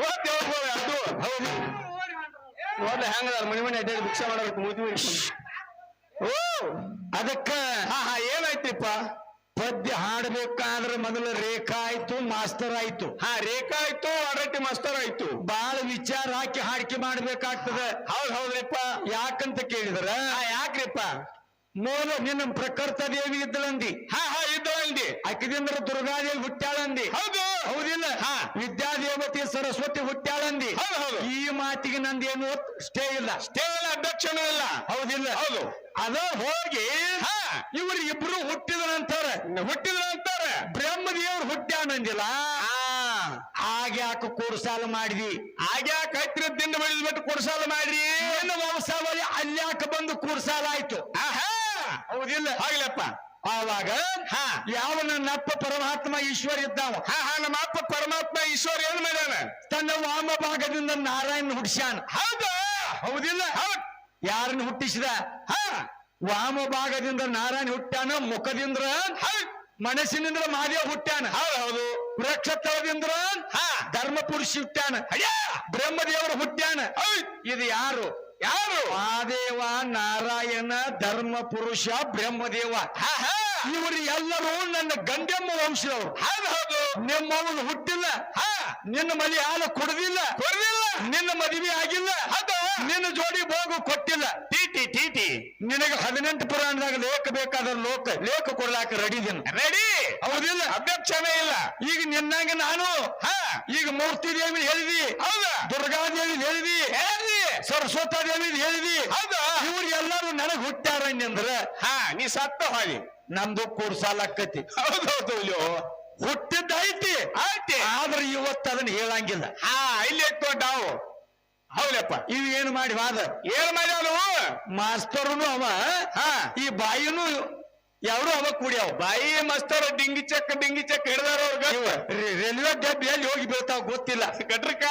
ಇವತ್ತು ಹೇಳ್ಬೋದು ಅದು. ಹೌದು. ನೋಡ್ಲಿ ಹೆಂಗದಾರ ಮನಿ ಮನೆ ಅಡ್ಡಾಡಿ ಭಿಕ್ಷೆ ಮಾಡಬೇಕು ಹಿಡ್ಕೊಂಡು. ಓ ಅದಕ್ಕ ಹಾ ಹಾ ಏನಾಯ್ತಿಪ್ಪ? ಪದ್ಯ ಹಾಡ್ಬೇಕಾದ್ರೆ ಮೊದಲು ರೇಖಾ ಆಯ್ತು ಮಾಸ್ತರ್ ಆಯ್ತು. ಹಾ ರೇಖಾ ಆಯ್ತು ಅರಟಿ ಮಾಸ್ತರ್ ಆಯ್ತು. ಬಾಳ ವಿಚಾರ ಹಾಕಿ ಹಾಡಿಕೆ ಮಾಡ್ಬೇಕಾಗ್ತದೆ. ಹೌದ್ ಹೌದ್ರಿಪ್ಪ. ಯಾಕಂತ ಕೇಳಿದ್ರ? ಯಾಕ್ರಿಪ್ಪ? ಮೂಲ ನಿನ್ನ ಪ್ರಕೃತ ದೇವಿ ಇದ್ದಳಂದಿ. ಹಾ ಹಾ ಇದ್ದಳಂದಿ. ಅಕ್ಕಿದಿಂದ ದುರ್ಗಾದೇವಿ ಹುಟ್ಟಾಳಂದಿ ಹೌದು ಹೌದಿಲ್ಲ ಹಾ. ವಿದ್ಯಾದೇವತೆ ಸರಸ್ವತಿ ಹುಟ್ಟ್ಯಾಳಂದಿ ಹೌದು ಹೌದು ನಂದು ನಂದೇನು? ಸ್ಟೇ ಇಲ್ಲ. ಸ್ಟೇಲ್ ಅಧ್ಯಕ್ಷನೂ ಇಲ್ಲ. ಹೌದಿಲ್ಲ. ಹೌದು. ಅದ ಹೋಗಿ ಹಾ. ಇವರು ಇಬ್ರು ಹುಟ್ಟಿದ ಅಂತಾರೆ ಹುಟ್ಟಿದ ಅಂತಾರೆ ಬ್ರಹ್ಮದೇವ್ರು ಹುಟ್ಟ್ಯಾನಂದಿಲ್ಲ? ಆಗ್ಯಾಕ ಕುರ್ಸಾಲ ಮಾಡಿದಿ? ಆಗ್ಯಾಕ ಹತ್ತಿರ ದಿಂಡ ಬೆಳೆದ್ಬಿಟ್ಟು ಕುಡ್ಸಾಲ ಮಾಡ್ರಿ? ಏನು ವಂಶಾವಳಿ ಅಲ್ಯಾಕ ಬಂದು ಕುಡ್ಸಾಲ ಆಯ್ತು ಹೌದಿಲ್ಲ. ಆಗ್ಲಪ್ಪ. ಆವಾಗ ಯಾವ ಯಾವ ನನ್ನಪ್ಪ ಪರಮಾತ್ಮ ಈಶ್ವರ ಇದ್ದಾವ ಹಾ ಹಾ ನಮ್ಮ ಅಪ್ಪ ಪರಮಾತ್ಮ ಈಶ್ವರ ಏನ್ ಮಾಡ್ಯಾನ ತನ್ನ ವಾಮ ಭಾಗದಿಂದ ನಾರಾಯಣ ಹುಟ್ಟಿಸ್ಯಾನ. ಹೌದು. ಹೌದಿಲ್ಲ? ಹೌದ್. ಯಾರನ್ನ ಹುಟ್ಟಿಸಿದ? ಹಾ. ವಾಮ ಭಾಗದಿಂದ ನಾರಾಯಣ ಹುಟ್ಟ್ಯಾನ? ಮುಖದಿಂದ ಮನಸ್ಸಿನಿಂದ ಮಾದೇವ ಹುಟ್ಟ್ಯಾನ? ಹೌದು ವೃಕ್ಷತಳದಿಂದ ಹಾ. ಧರ್ಮ ಪುರುಷ ಹುಟ್ಟ್ಯಾನ? ಅಯ್ಯ. ಬ್ರಹ್ಮದೇವರು ಹುಟ್ಟ್ಯಾನ? ಇದು ಯಾರು? ಯಾರು? ಮಹಾದೇವ ನಾರಾಯಣ ಧರ್ಮ ಪುರುಷ ಬ್ರಹ್ಮದೇವ. ಇವರು ಎಲ್ಲರೂ ನನ್ನ ಗಂಡಮ್ಮ ವಂಶದವರು. ಹೌದು ಹೌದು. ನಿಮ್ಮವನು ಹುಟ್ಟಿಲ್ಲ. ಹಾ. ನಿನ್ನ ಮಲಿ ಹಾಲು ಕುಡ್ದಿಲ್ಲ. ಕೊಡ್ಲಿಲ್ಲ ನಿನ್ನ ಮದುವೆ ಆಗಿಲ್ಲ. ಅದು ನಿನ್ನ ಜೋಡಿ ಬೋಗು ಕೊಟ್ಟಿಲ್ಲ. ಟಿಟಿ ಟಿಟಿ. ನಿನಗೆ ಹದಿನೆಂಟು ಪುರಾಣದಾಗ ಲೇಖ ಬೇಕಾದ ಲೋಕ ಲೇಖ ಕೊಡ್ಲಾಕ ರೆಡಿ ದಿನ ರೆಡಿ ಹೌದಿಲ್ಲ. ಅಧ್ಯಕ್ಷನೇ ಇಲ್ಲ. ಈಗ ನಿನ್ನಾಗ ನಾನು. ಹಾ. ಈಗ ಮೂರ್ತಿ ದೇವಿ ಹೇಳಿದಿ ಹೌದಾ. ದುರ್ಗಾದೇವಿ ಹೇಳಿದಿ ಹೇಳಿ ಸರಸ್ವತ ದೇವಿ ಹೇಳಿದಿ? ಹೌದಾ. ಇವ್ರು ಎಲ್ಲರೂ ನನಗ್ ಹುಟ್ಟ್ಯಾರ ಅಂದ್ರ ಹಾ ನೀ ಸತ್ತ ಹಾಲಿ ನಮ್ದು ಕೂರ್ಸಾಲಕ್ಕತಿ ಹೌದು ಹೌದು ಹುಟ್ಟಿದ್ದ ಐತಿ. ಐತಿ ಆದ್ರೆ ಇವತ್ತು ಅದನ್ನ ಹೇಳಂಗಿಲ್ಲ. ಹಾ ಇಲ್ಲಿ ಎತ್ತೋ ನಾವು. ಹೌದಪ್ಪ. ಇವ್ ಏನ್ ಮಾಡಿ ವಾದ ಏನ್ ಮಾಡ್ಯಾನು ಮಾಸ್ತರ್ನು ಅವ. ಹಾ. ಈ ಬಾಯಿನೂ ಯಾರು ಅವ ಕೂಡ್ಯಾವ. ಬಾಯಿ ಮಸ್ತರ ಡಿಂಗಿ ಚೆಕ್ ಡಿಂಗಿ ಚಕ್ ಹಿಡ್ದಾರ ರೈಲ್ವೆ ಡಬ್ಬಿ ಎಲ್ಲಿ ಹೋಗಿ ಬೀಳ್ತಾವ ಗೊತ್ತಿಲ್ಲ. ಕಟ್ರಕ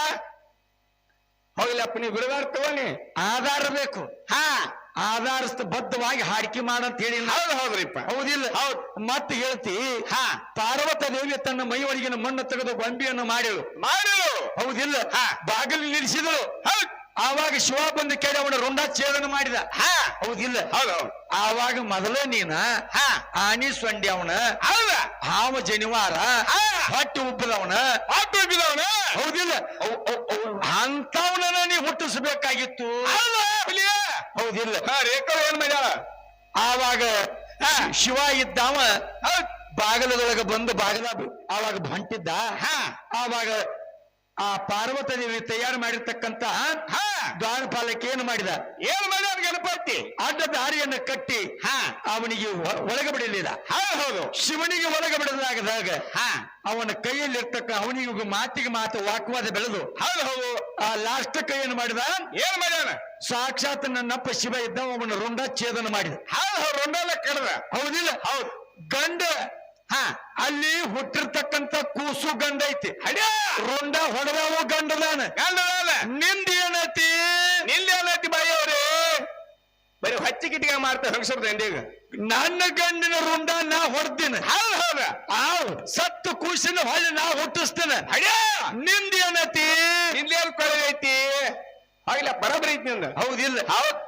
ಹೋಗ್ಲಪ್ಪ ನೀ ಬಿಡದಾರ ತಗೋನಿ ಆಧಾರ ಬೇಕು. ಹಾ. ಆಧಾರಸ್ಥ ಬದ್ಧವಾಗಿ ಹಾಡಿಕೆ ಮಾಡಂತ ಹೇಳಿ ಹೌದು ಹೌದ್ರಿಪ್ಪ. ಹೌದಿಲ್ಲ. ಹೌದು. ಮತ್ತೆ ಹೇಳ್ತಿ ಹಾ. ಪಾರ್ವತ ದೇವಿ ತನ್ನ ಮೈ ಒಳಗಿನ ಮಣ್ಣು ತೆಗೆದು ಗೊಂಬಿಯನ್ನು ಮಾಡಿಳು. ಮಾಡಿಳು. ಹೌದಿಲ್ಲ. ಹಾ. ಬಾಗಿಲು ನಿಲ್ಲಿಸಿದಳು. ಹೌದ್. ಆವಾಗ ಶಿವ ಬಂದು ಕೇಳಿ ಅವನ ರುಂಡ ಛೇದನ ಮಾಡಿದ. ಹಾ. ಹೌದಿಲ್ಲ. ಹೌದು ಹೌದು. ಆವಾಗ ಮೊದಲೇ ನೀನ ಹಾ. ಆನಿ ಸೊಂಡಿ ಅವನ ಹೌದ. ಹಾವ ಜನಿವಾರ ಹಟ್ಟು ಹೊಟ್ಟೆ ಉಬ್ಬದವನ. ಹೊಟ್ಟೆ ಉಬ್ಬಿದವನ. ಹೌದಿಲ್ಲ. ಅಂತವನ ನೀ ಹುಟ್ಟಿಸ್ಬೇಕಾಗಿತ್ತು. ಹೌದಿಲ್ಲ. ರೇಖಾ ಏನ್ ಮಾಡ್ಯಾಳ ಆವಾಗ. ಶಿವ ಇದ್ದಾವ ಬಾಗಲದೊಳಗ ಬಾಗಲದೊಳಗೆ ಬಂದು ಬಾಗಲ ಆವಾಗ ಹೊಂಟಿದ್ದ. ಹಾ. ಆವಾಗ ಆ ಪಾರ್ವತ ದೇವಿ ತಯಾರು ಮಾಡಿರ್ತಕ್ಕಂತ ಹಾ? ದ್ವಾರಪಾಲಕ್ಕೆ ಏನು ಮಾಡಿದ? ಏನು ಮಾಡಿದ ಗಣಪತಿ ಅಡ್ಡ ದಾರಿಯನ್ನ ಕಟ್ಟಿ ಹ. ಅವನಿಗೆ ಒಳಗ ಬಿಡಲಿಲ್ಲ. ಹೌದು. ಶಿವನಿಗೆ ಒಳಗ ಬಿಡಲಾಗದಾಗ ಹ. ಅವನ ಕೈಯಲ್ಲಿರ್ತಕ್ಕ ಅವನಿಗೆ ಮಾತಿಗೆ ಮಾತು ವಾಕ್ವಾದ ಬೆಳೆದು ಹೌದು ಹೌದು. ಆ ಲಾಸ್ಟ್ ಕೈ ಏನು ಮಾಡಿದ? ಏನ್ ಮಾಡ್ಯಾನ? ಸಾಕ್ಷಾತ್ ನನ್ನಪ್ಪ ಶಿವ ಇದ್ದ ಅವನ ರುಂಡ ಛೇದನ ಮಾಡಿದ. ಹೌದು ರೊಂಡೆಲ್ಲ ಕಡದ. ಹೌದಿಲ್ಲ. ಹೌದು. ಗಂಡ ಹಾ ಅಲ್ಲಿ ಹುಟ್ಟಿರ್ತಕ್ಕಂತ ಕೂಸು ಗಂಡ ಐತಿ. ಅಡ್ಯಾ! ರುಂಡ ಹೊಡೆದವ ಗಂಡದಾನ. ಗಂಡದಾನ. ನಿಂದ ಏನೈತಿ? ನಿಂದ ಏನೈತಿ ಬಾಯಿ ಅವ್ರಿ ಬರೀ ಹಚ್ಚಿ ಕಿಟಿಗೆ ಮಾಡ್ತಾರೆ ಹೆಂಗಸರ್ದ ದಂಡಿಗ ನನ್ನ ಗಂಡಿನ ರುಂಡ ನಾ ಹೊಡ್ತೀನಿ ಹೌದು ಹೌದು. ಆವ್ ಸತ್ತು ಕೂಸಿನ ಹೊಳೆ ನಾ ಹುಟ್ಟಿಸ್ತೇನೆ. ಅಡ್ಯಾ! ನಿಂದ ಏನೈತಿ? ನಿಂದೇನ್ ಕೊಳೆ ಐತಿ? ಆಗಿಲ್ಲ ಬರಬರಿ ಐತಿ ನಿಂದ. ಹೌದಿಲ್ಲ. ಹೌದ್.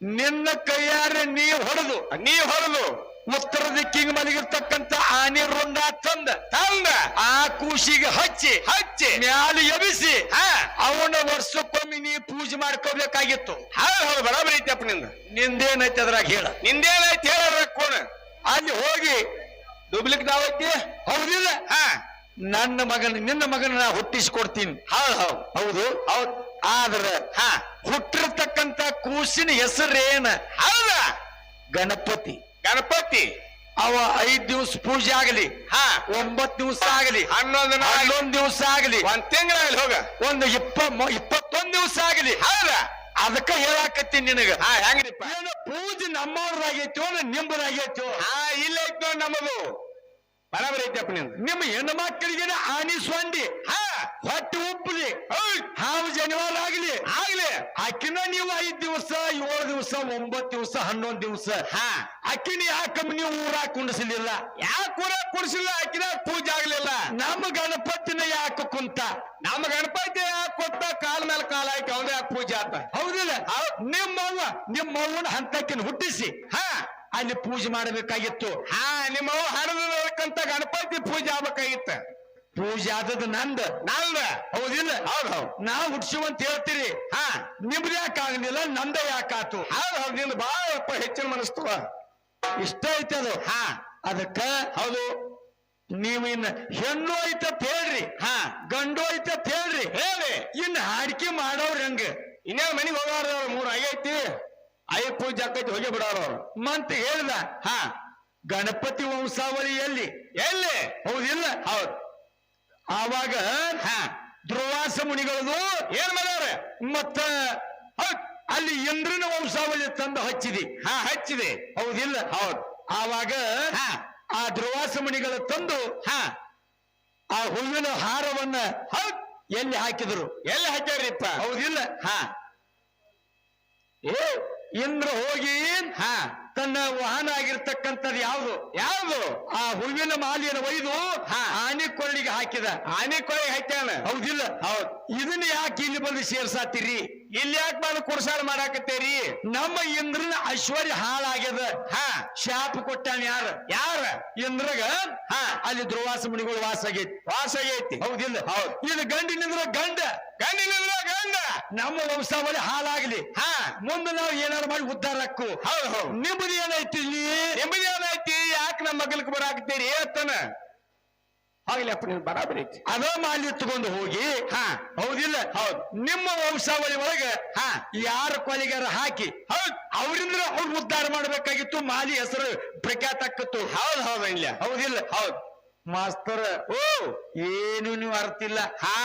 ನಿನ್ನ ಕೈಯಾರೆ ನೀ ಹೊಡೆದು. ನೀ ಹೊರದು ಉತ್ತರ ದಿಕ್ಕಿಗೆ ಮಲಗಿರ್ತಕ್ಕಂತ ಆನೆ ರುಂಡ ತಂದ. ತಂದ. ಆ ಕೂಸಿಗೆ ಹಚ್ಚಿ ಹಚ್ಚಿ. ಮ್ಯಾಲ ಎಬಿಸಿ ಅವನ ವರ್ಷಕ್ಕೊಮ್ಮೆ ನೀ ಪೂಜೆ ಮಾಡ್ಕೋಬೇಕಾಗಿತ್ತು. ಹೌದು ಬರಾಬರಿ ಐತೆ ಅಪ್ಪ ನಿಂದ. ನಿಂದೇನೈತಿ ಅದ್ರಾಗ ಹೇಳ. ನಿಂದೇನೈತಿ ಹೇಳ ಕೋಣ ಅಲ್ಲಿ ಹೋಗಿ ಡುಬ್ಲಿಕ್ ನಾವೈತಿ ಹೌದಿಲ್ಲ. ಹಾ. ನನ್ನ ಮಗನ ನಿನ್ನ ಮಗನ ನಾ ಹುಟ್ಟಿಸ್ಕೊಡ್ತೀನಿ. ಹೌದು ಹೌದು. ಹೌದು. ಹೌದ್. ಆದ್ರ ಹಾ. ಹುಟ್ಟಿರ್ತಕ್ಕಂತ ಕೂಸಿನ ಹೆಸರೇನ? ಹೌದಾ. ಗಣಪತಿ. ಗಣಪತಿ. ಅವ ಐದ್ ದಿವಸ ಪೂಜೆ ಆಗಲಿ ಹಾ. ಒಂಬತ್ ದಿವಸ ಆಗಲಿ ಹನ್ನೊಂದು ಹನ್ನೊಂದ್ ದಿವಸ ಆಗಲಿ ಒಂದ್ ತಿಂಗಳಾಗಲಿ ಹೋಗ. ಒಂದು ಇಪ್ಪ ಇಪ್ಪತ್ತೊಂದ್ ದಿವಸ ಆಗಲಿ. ಹೌದ? ಅದಕ್ಕ ಹೇಳಾಕತ್ತೀನಿ ನಿನಗ. ಹಾ ಹೆಂಗ್ರಿಪ್ಪ? ಏನು ಪೂಜೆ ನಮ್ಮವ್ರದಾಗೈತೋ ನಿಂಬದಾಗೈತೋ? ಹಾ ಇಲ್ಲ ಐತ್ ನೋಡ್ ನಮ್ಮದು. ಬರಬರಿ ಐತಪ್ಪ ಅಪ್ಪ ನಿಮ್ಮ ಹೆಣ್ಣು ಮಕ್ಕಳಿಗೆ ಆನಿ ಸ್ವಂಡಿ ಹಾ. ಹೊಟ್ಟೆ ಉಪ್ಪಲಿ ಹಾವು ಜನಿವಾರ ಆಗ್ಲಿ. ಆಗ್ಲಿ. ಅಕ್ಕಿನ ನೀವು ಐದ್ ದಿವಸ ಏಳು ದಿವಸ ಒಂಬತ್ ದಿವಸ ಹನ್ನೊಂದ್ ದಿವಸ. ಹಾ. ಅಕ್ಕಿನ ಯಾಕಮ್ಮ ನೀವು ಊರಾಗ ಕುಂಡಿಸಲಿಲ್ಲ ಯಾಕೆ ಊರಾಗ ಕುಡಿಸಿಲ್ಲ ಅಕ್ಕಿನ ಪೂಜೆ ಆಗ್ಲಿಲ್ಲ. ನಮ್ಮ ಗಣಪತಿನ ಯಾಕ ಕುಂತ? ನಮ್ಮ ಗಣಪತಿ ಕಾಲ ಮೇಲೆ ಕಾಲ ಹಾಕಿ ಅವ್ನ ಯಾಕೆ ಪೂಜೆ ಆತ ಹೌದಿಲ್ಲ. ನಿಮ್ಮವ್ವ ನಿಮ್ಮವ್ವನ ಹಂತಕ್ಕಿನ ಹುಟ್ಟಿಸಿ. ಹಾ. ಅಲ್ಲಿ ಪೂಜೆ ಮಾಡಬೇಕಾಗಿತ್ತು. ಹಾ ನಿಮ್ಮ ಹಣದ ಗಣಪತಿ ಪೂಜೆ ಆಗ್ಬೇಕಾಗಿತ್ತ. ಪೂಜೆ ಆದದ್ದು ನಂದ. ನಾಲ್ದ ಹೌದಿಲ್ಲ? ಹೌದ್ ಹೌದ್. ನಾ ಹುಡ್ಸುವಂತ ಹೇಳ್ತೀರಿ. ಹಾ. ನಿಮ್ದು ಯಾಕೆ ಆಗಲಿಲ್ಲ ನಂದ ಯಾಕಾತು ಹೌದ್ ಹೌದ್ ನಿಂದು ಬಾಳಪ್ಪ ಹೆಚ್ಚಿನ ಮನಸ್ತು ಇಷ್ಟ ಐತೆ ಅದು. ಹಾ. ಅದಕ್ಕ ಹೌದು. ನೀವು ಇನ್ನ ಹೆಣ್ಣು ಐತಪ್ಪ ಅಂತ ಹೇಳ್ರಿ. ಹಾ. ಗಂಡು ಐತಪ್ಪ ಅಂತ ಹೇಳ್ರಿ. ಹೇಳಿ ಇನ್ನ ಹಾಡಿಕೆ ಮಾಡೋರ್ ಹೆಂಗ. ಇನ್ನೇ ಮನೆಗೆ ಹೋಗಾರ ಮೂರ್ ಆಗೈತಿ ಐ ಪೂಜೆ ಆಕೈತಿ ಹೋಗಿ ಬಿಡೋರು ಅವ್ರು ಮಂತ್ ಹೇಳ್ದ. ಹಾ. ಗಣಪತಿ ವಂಶಾವಳಿ ಎಲ್ಲಿ ಎಲ್ಲಿ? ಹೌದಿಲ್ಲ? ಹೌದ್. ಆವಾಗ ಹಾ. ಧ್ರುವಾಸ ಮುನಿಗಳದು ಏನ್ ಮಾಡ್ಯಾರ? ಮತ್ತ ಅಲ್ಲಿ ಇಂದ್ರನ ವಂಶಾವಳಿ ತಂದು ಹಚ್ಚಿದಿ. ಹಾ ಹಚ್ಚಿದೆ. ಹೌದಿಲ್ಲ? ಹೌದು. ಆವಾಗ ಹಾ. ಆ ಧ್ರುವಾಸ ಮುನಿಗಳ ತಂದು ಹಾ. ಆ ಹೂವಿನ ಹಾರವನ್ನ ಎಲ್ಲಿ ಹಾಕಿದ್ರು? ಎಲ್ಲಿ ಹಾಕ್ಯಾರಿಪ್ಪ ಹೌದಿಲ್ಲ? ಹಾ. ಏ ಇಂದ್ರ ಹೋಗಿ ಹಾ. ತನ್ನ ವಾಹನ ಆಗಿರ್ತಕ್ಕಂಥದ್ದು ಯಾವುದು? ಯಾವ್ದು? ಆ ಹೂವಿನ ಮಾಲೆಯನ್ನು ಒಯ್ದು. ಆನೆ ಕೊಳ್ಳಿಗೆ ಹಾಕಿದ. ಆನೆ ಕೊಳಿ ಹಾಕ್ಯಾನ? ಹೌದಿಲ್ಲ. ಹೌದು. ಇದನ್ನ ಯಾಕೆ ಇಲ್ಲಿ ಬಂದು ಸೇರ್ಸಾತಿರಿ? ಇಲ್ಲಿ ಯಾಕೆ ಬಂದು ಕುರ್ಸಾರ ಮಾಡಾಕತ್ತೇರಿ? ನಮ್ಮ ಇಂದ್ರನ ಐಶ್ವರ್ಯ ಹಾಳಾಗ್ಯದ. ಹಾ. ಶಾಪ ಕೊಟ್ಟಾನ ಯಾರ? ಯಾರ? ಇಂದ್ರಗ? ಹಾ. ಅಲ್ಲಿ ಧ್ರುವಾಸ ಮುನಿಗಳು ವಾಸ ಆಗೈತಿ. ವಾಸ ಆಗೈತಿ. ಹೌದಿಲ್ಲ? ಹೌದು. ಇದು ಗಂಡಿನಿಂದ್ರ ಗಂಡ. ಗಂಡಿನಿಂದ್ರ ಗಂಡ. ನಮ್ಮ ವಂಶಾವಳಿ ಹಾಳಾಗ್ಲಿ. ಹಾ. ಮುಂದೆ ನಾವು ಏನಾರು ಮಾಡಿ ಉದ್ಧಾರ ಹಕ್ಕು ಹೌದು ಹೌದು. ನಿಮ್ಮದು ಏನೈತಿ ಇಲ್ಲಿ? ನಿಮ್ಮದು ಏನೈತಿ ಯಾಕೆ ನಮ್ಮ ಮಗಲ್ಕ್ ಬರಾಕತ್ತೀರಿ? ಏತನ ಆಗ್ಲಪ್ಪ ನೀವು ಬರಾಬರಿ ಐತಿ. ಅದ ಮಾಲಿ ತಗೊಂಡು ಹೋಗಿ ಹಾ. ಹೌದಿಲ್ಲ? ಹೌದು. ನಿಮ್ಮ ವಂಶಾವಳಿ ಒಳಗ ಹಾ. ಯಾರ ಕೊಲೆಗಾರ ಹಾಕಿ ಹೌದು. ಅವರಿಂದ ಅವ್ರು ಉದ್ಧಾರ ಮಾಡಬೇಕಾಗಿತ್ತು ಮಾಲಿ ಹೆಸರು ಪ್ರಖ್ಯಾತ ಆಕತ್ತು ಹೌದ್ ಹೌದ್ ಇಲ್ಲ. ಹೌದಿಲ್ಲ? ಹೌದು. ಮಾಸ್ತರ್ ಓ ಏನು ನೀವು ಅರ್ತಿಲ್ಲ? ಹಾ.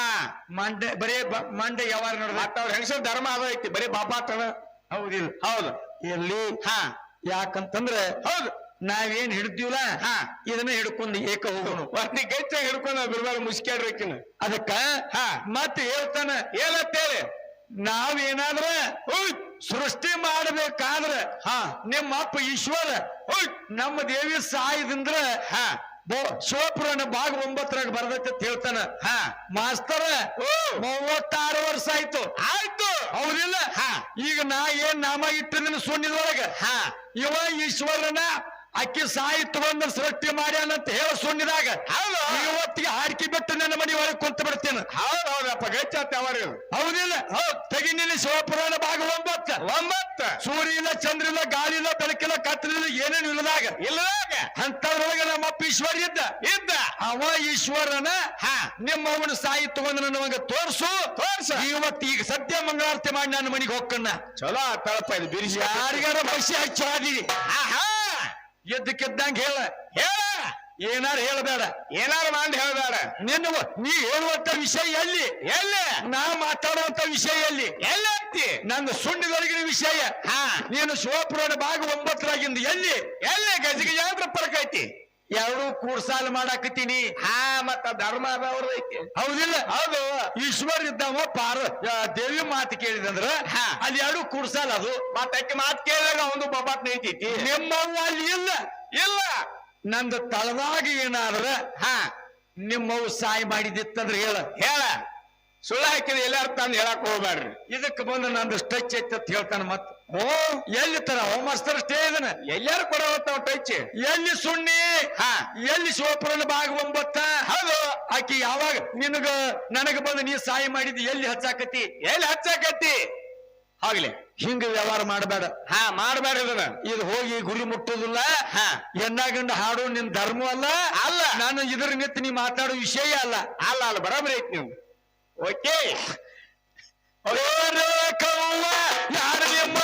ಮಂಡೆ ಬರೇ ಮಂಡ ಯಾವಾಗ ಮತ್ತ ಅವ್ರ ಧರ್ಮ ಅದ ಐತಿ ಬರೀ ಬಾಪಾಟನ ಹೌದಿಲ್ಲ. ಹೌದು. ಎಲ್ಲಿ? ಹಾ. ಯಾಕಂತಂದ್ರೆ ಹೌದು. ನಾವೇನ್ ಹಿಡ್ತೀವಲ್ಲ? ಹಾ. ಇದನ್ನ ಹಿಡ್ಕೊಂಡು ಏಕ ಹೋಗೋಣ. ಒಂದು ಗಚ್ಚ ಹಿಡ್ಕೊಂಡು ಬಿರ್ಬಾರ ಮುಸ್ಕ್ಯಾಡ್ರಿಕಿನ ಅದಕ್ಕ ಹ. ಮತ್ತೆ ಹೇಳ್ತಾನ ಹೇಳತ್ತೇಳಿ ನಾವೇನಾದ್ರ ಸೃಷ್ಟಿ ಮಾಡಬೇಕಾದ್ರ ಹ. ನಿಮ್ಮ ಅಪ್ಪ ಈಶ್ವರ ನಮ್ಮ ದೇವಿ ಸಾಯದಿಂದ್ರ ಹ. ಬೊ- ಶಿವಪುರಾಣ ಭಾಗ ಒಂಬತ್ತರಾಗ ಬರ್ದೈತೆ ಅಂತ ಹೇಳ್ತಾನ. ಹ. ಮಾಸ್ತರ ಮೂವತ್ತಾರು ವರ್ಷ ಆಯ್ತು. ಆಯ್ತು. ಹೌದಿಲ್ಲ? ಹ. ಈಗ ನಾ ಏನ್ ನಾಮ ಇಟ್ಟಿದ್ದೀನಿ ಸುಣ್ಣಿದೊಳಗ? ಹ. ಇವ ಈಶ್ವರನ ಅಕ್ಕಿ ಸಾಯಿ ತಗೊಂಡ ಸೃಷ್ಟಿ ಮಾಡ್ಯಾನಂತ ಹೇಳ ಸುಣ್ಣಿದಾಗ ಹೌದು. ಇವತ್ತಿಗೆ ಹಾಡ್ಕಿ ಬಿಟ್ಟು ನನ್ನ ಮನೆ ಒಳಗೆ ಕುಂತ ಬಿಡ್ತೇನೆ. ಹೌದ್ ಹೌದಪ್ಪ ಗಚ್ಚ ತವರಿ ಹೌದಿಲ್ಲ. ಹೌದ್. ತೆಗಿ ನಿನ್ನ ಶಿವಪುರಾಣ ಭಾಗ ಒಂಬತ್ತ. ಒಂಬತ್ತ. ಸೂರ್ಯ ಇಲ್ಲ ಚಂದ್ರ ಇಲ್ಲ ಗಾಳಿ ಇಲ್ಲ ಬೆಳಕಿಲ್ಲ ಕತ್ತಲಿಲ್ಲ ಏನೇನು ಇಲ್ಲದಾಗ ಇಲ್ಲದಾಗ. ಅಂತವ್ರೊಳಗೆ ನಮ್ಮ ಅಪ್ಪ ಈಶ್ವರ ಇದ್ದ. ಇದ್ದ. ಅವ ಈಶ್ವರನ ಹಾ. ನಿಮ್ಮ ಅವನು ಸಾಯಿ ತಗೊಂಡು ನಮಗೆ ತೋರ್ಸು. ತೋರ್ಸು. ಇವತ್ತು ಈಗ ಸದ್ಯ ಮಂಗಳಾರತಿ ಮಾಡಿ ನನ್ನ ಮನೆಗೆ ಹೋಗ್ಕಣ್ಣ. ಚಲೋ ತಳಪ ಇದು ಬಿರಿಸಿ. ಯಾರಿಗಾರ ಬಸಿ ಹಚ್ಚಿ ಆಹಾ. ಎದ್ದಕ್ಕೆದ್ದಂಗ ಹೇಳ. ಹೇಳ. ಏನಾರು ಹೇಳಬೇಡ. ಏನಾರು ಮಾಡಿ ಹೇಳಬೇಡ. ನಿನ್ನ ನೀ ಹೇಳುವಂತ ವಿಷಯ ಎಲ್ಲಿ? ಎಲ್ಲಿ? ನಾ ಮಾತಾಡುವಂತ ವಿಷಯ ಎಲ್ಲಿ? ಎಲ್ಲಿ ಅತ್ತಿ? ನನ್ನ ಸುಣ್ಣಿದೊಳಗಿನ ವಿಷಯ. ಹಾ. ನೀನು ಶಿವಪುರಾಣ ಭಾಗ ಒಂಬತ್ತರಾಗಿಂದ ಎಲ್ಲಿ? ಎಲ್ಲಿ? ಗಜಗ ಯಾವ್ದ್ರ ಪರಕ ಐತಿ. ಎರಡು ಕೂಡ್ಸಾಲ ಮಾಡಾಕತ್ತೀನಿ. ಹಾ ಮತ್ತ ಧರ್ಮ ಅದ ಐತಿ ಹೌದಿಲ್ಲ? ಹೌದು. ಈಶ್ವರ್ ಇದ್ದವ ಪಾರ ಆ, ದೇವಿ ಮಾತು ಕೇಳಿದಂದ್ರ ಹಾ. ಅಲ್ಲಿ ಎರಡು ಕುಡ್ಸಲ್ಲ ಅದು. ಮತ್ತೆ ಅಕ್ಕಿ ಮಾತ್ ಕೇಳಿದಾಗ ಒಂದು ಬೊಬ್ಬಾಟ್ ನೈತೈತಿ. ನಿಮ್ಮವ್ವ ಅಲ್ಲಿ ಇಲ್ಲ. ಇಲ್ಲ. ನಂದು ತಳದಾಗ ಏನಾದ್ರ ಹ. ನಿಮ್ಮವ್ ಸಾಯಿ ಮಾಡಿದಿತ್ತಂದ್ರ ಹೇಳ. ಹೇಳ. ಸುಳ್ಳ ಹಾಕಿದ್ರೆ ಎಲ್ಲಾರು ತಂದು ಹೇಳಕ್ ಹೋಗ್ಬೇಡ್ರಿ ಇದಕ್ಕೆ ಬಂದು ನಂದು ಸ್ಟಚ್ ಐತಿ ಅಂತ ಹೇಳ್ತಾನ ಮತ್ ಓ. ಎಲ್ಲಿ ತರ ಹೋಮಸ್ತರ ಸ್ಟೇ ಇದನ್ನ. ಎಲ್ಲಾರು ಕೊಡ ಟಚ್ ಎಲ್ಲಿ ಸುಣ್ಣಿ. ಹ. ಎಲ್ಲಿ ಶಿವಪುರನ ಭಾಗ ಒಂಬತ್ತ. ಆಕಿ ಯಾವಾಗ? ನಿನಗ ನನಗ ಬಂದು ನೀ ಸಹಾಯ ಮಾಡಿದಿ ಎಲ್ಲಿ ಹಚ್ಚಾಕತಿ ಎಲ್ಲಿ ಹಚ್ಚಾಕತಿ ಆಗ್ಲಿ ಹಿಂಗ ವ್ಯವಹಾರ ಮಾಡಬೇಡ. ಹಾ ಮಾಡಬೇಡ ಇದನ್ನ. ಇದು ಹೋಗಿ ಗುರಿ ಮುಟ್ಟುದಿಲ್ಲ. ಹಾ. ಗಂಡ ಹಾಡು ನಿನ್ ಧರ್ಮ ಅಲ್ಲ. ಅಲ್ಲ. ನಾನು ಇದ್ರ ನಿಂತು ನೀ ಮಾತಾಡೋ ವಿಷಯ ಅಲ್ಲ. ಅಲ್ಲ ಅಲ್ಲ ಬರಾಬರಿ ಐತಿ ನೀವು. ಓಕೆ. ಯಾರು ನಿಮ್ಮ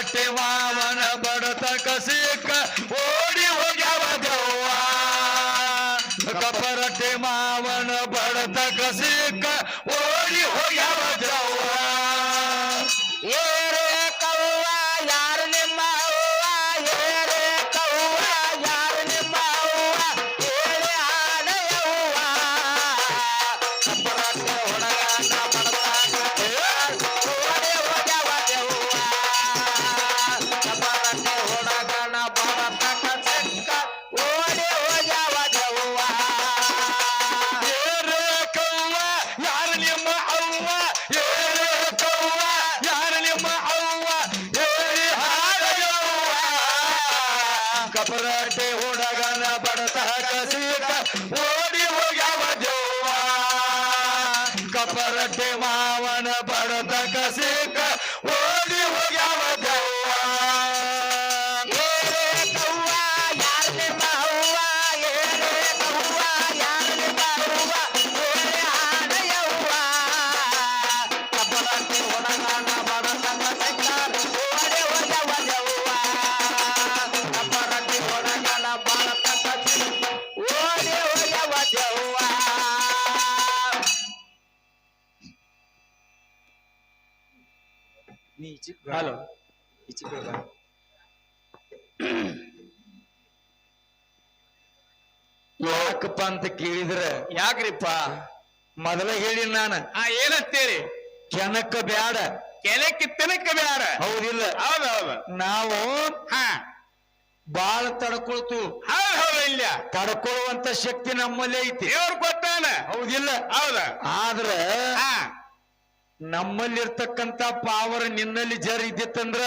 ಕಪರಟ್ಟೆ ಮಾವನ ಬಡತ ಕಸಿಕ ಕಪರಟೆ ಹಲೋ ಯಾಕಪ್ಪ ಅಂತ ಕೇಳಿದ್ರೆ ಯಾಕ್ರಿಪ್ಪ? ಮೊದಲ ಹೇಳಿ ನಾನು. ಆ ಕೆನಕ ಬ್ಯಾಡ. ಕೆಲಕ್ಕೆ ತಿನಕ ಬ್ಯಾಡ. ಹೌದಿಲ್ಲ. ಹೌದು ಹೌದು. ನಾವು ಹಾ. ಬಾಳ ತಡ್ಕೊಳ್ತು ಹೌದು ಹೌದು ಇಲ್ಲ. ತಡ್ಕೊಳ್ಳುವಂತ ಶಕ್ತಿ ನಮ್ಮಲ್ಲಿ ಐತಿ. ದೇವ್ರು ಕೊಟ್ಟಾನ. ಹೌದಿಲ್ಲ. ಹೌದ. ಆದ್ರ ಹಾ. ನಮ್ಮಲ್ಲಿರ್ತಕ್ಕಂತ ಪಾವರ್ ನಿನ್ನಲ್ಲಿ ಜರ್ ಇದ್ದಿತ್ತಂದ್ರ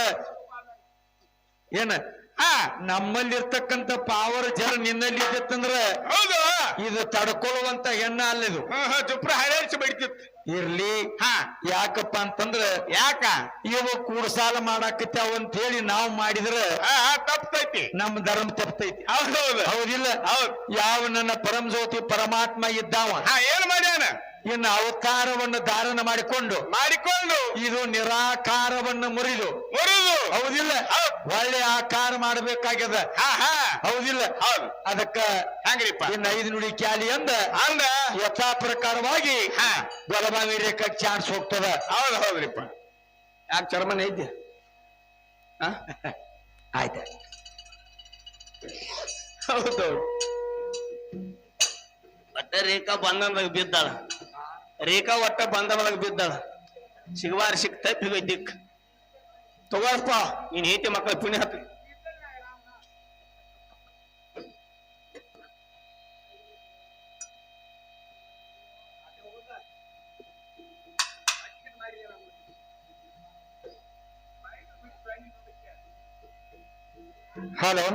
ಏನ? ಆ ನಮ್ಮಲ್ಲಿರ್ತಕ್ಕಂತ ಪಾವರ್ ಜರ್ ನಿನ್ನಲ್ಲಿ ಇದ್ದಿತ್ತಂದ್ರ ಹೌದು. ಇದು ತಡ್ಕೊಳ್ಳುವಂತ ಹೆಣ್ಣ ಅಲ್ಲ ಇದು. ಹಾ ಹಾ ಚುಪ್ರ ಹರಿಸಿ ಬಡಿತಿತ್ತು ಇರ್ಲಿ. ಹಾ. ಯಾಕಪ್ಪ ಅಂತಂದ್ರ ಯಾಕ? ಇವ ಕೂಡ್ಸಾಲ ಮಾಡಾಕತ್ಯಾವ ಅಂತ ಹೇಳಿ ನಾವು ಮಾಡಿದ್ರ ತಪ್ತೈತಿ. ನಮ್ ಧರ್ಮ ತಪ್ತೈತಿ. ಹೌದು ಹೌದು. ಹೌದಿಲ್ಲ? ಹೌದು. ಯಾವ ನನ್ನ ಪರಮ ಜ್ಯೋತಿ ಪರಮಾತ್ಮ ಇದ್ದಾವ? ಹಾ ಏನ್ ಮಾಡ್ಯಾನ? ಇನ್ನು ಅವತಾರವನ್ನು ಧಾರಣ ಮಾಡಿಕೊಂಡು ಮಾಡಿಕೊಂಡು ಇದು ನಿರಾಕಾರವನ್ನು ಮುರಿದು ಮುರಿದು ಹೌದಿಲ್ಲ? ಹೌದ್. ಒಳ್ಳೆ ಆಕಾರ ಮಾಡಬೇಕಾಗ್ಯದ? ಹಾ ಹಾ. ಹೌದಿಲ್ಲ? ಹೌದು. ಅದಕ್ಕ ಹ್ಯಾಂಗ್ರಿಪ್ಪ ಇನ್ನು ಐದು ನುಡಿ ಕ್ಯಾಲಿ ಅಂದ ಅಂದ. ಯಥಾ ಪ್ರಕಾರವಾಗಿ ಗೊಲಬಾವಿ ರೇಖ ರೇಖಾ ಚಾನ್ಸ್ ಹೋಗ್ತದ. ಹೌದು ಹೌದ್ರಿಪ್ಪ. ಯಾಕೆ ಚರ್ಮನ ಐತಿ ಆಯ್ತ. ಹೌದು ಒಟ್ಟ ರೇಖಾ ಬಂದಂದಾಗ ಬಿದ್ದಾಳ. ರೇಖಾ ಒಟ್ಟ ಬಂಧನದಾಗ ಬಿದ್ದಾಳ ಸಿಗವಾರ ಸಿಕ್ತ ದಿಕ್ ತಗೋಪ್ಪ ನೀನ್ ಹೇತಿ ಮಕ್ಕಳ ಪುಣ್ಯ ಹತ್ತಿ ಹಲೋ